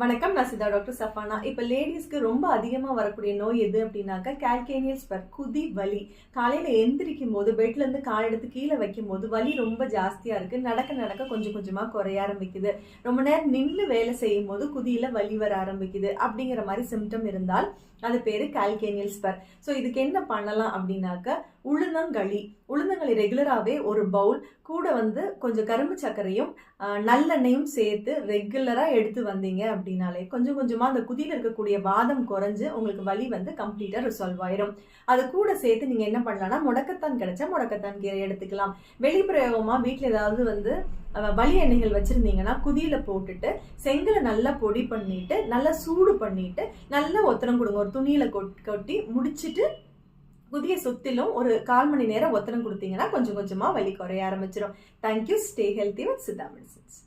வணக்கம் நான் சிதா டாக்டர் சஃபானா. இப்போ லேடிஸ்க்கு ரொம்ப அதிகமாக வரக்கூடிய நோய் எது அப்படின்னாக்கா கால்கேனியல் ஸ்பர் குதி வலி. காலையில் எந்திரிக்கும் போது பெட்லேருந்து கால் எடுத்து கீழே வைக்கும் போது வலி ரொம்ப ஜாஸ்தியாக இருக்குது நடக்க நடக்க கொஞ்சம் கொஞ்சமாக குறைய ஆரம்பிக்குது. ரொம்ப நேரம் நின்று வேலை செய்யும் போது குதியில் வலி வர ஆரம்பிக்குது. அப்படிங்கிற மாதிரி சிம்டம் இருந்தால் அது பேர் கால்கேனியல் ஸ்பர் ஸோ இதுக்கு என்ன பண்ணலாம் அப்படின்னாக்க உளுந்தங்களி. உளுந்தங்களி ரெகுலராகவே ஒரு பவுல் கூட வந்து கொஞ்சம் கரும்பு சர்க்கரையும் நல்லெண்ணெயும் சேர்த்து ரெகுலராக எடுத்து வந்தீங்க அப்படின்னாலே கொஞ்சம் கொஞ்சமாக அந்த குதியில் இருக்கக்கூடிய வாதம் குறைஞ்சு உங்களுக்கு வலி வந்து கம்ப்ளீட்டாக ரிசால்வ் ஆயிரும். அது கூட சேர்த்து நீங்கள் என்ன பண்ணலாம்னா முடக்கத்தான் கிடைச்சா முடக்கத்தான் கீரை எடுத்துக்கலாம். வெளிப்பிரயோகமாக வீட்டில் ஏதாவது வந்து வலி எண்ணெய்கள் வச்சுருந்தீங்கன்னா குதியில் போட்டுட்டு செங்கலை நல்லா பொடி பண்ணிட்டு நல்லா சூடு பண்ணிட்டு நல்லா ஒத்தனம் கொடுங்க. ஒரு துணியில் கொட்- கொட்டி முடிச்சுட்டு புதிய சுத்திலும் ஒரு கால் மணி நேரம் ஒத்தனம் கொடுத்தீங்கன்னா கொஞ்சம் கொஞ்சமாக வலி குறைய ஆரம்பிச்சிடும் thank you stay healthy with Siddha medicines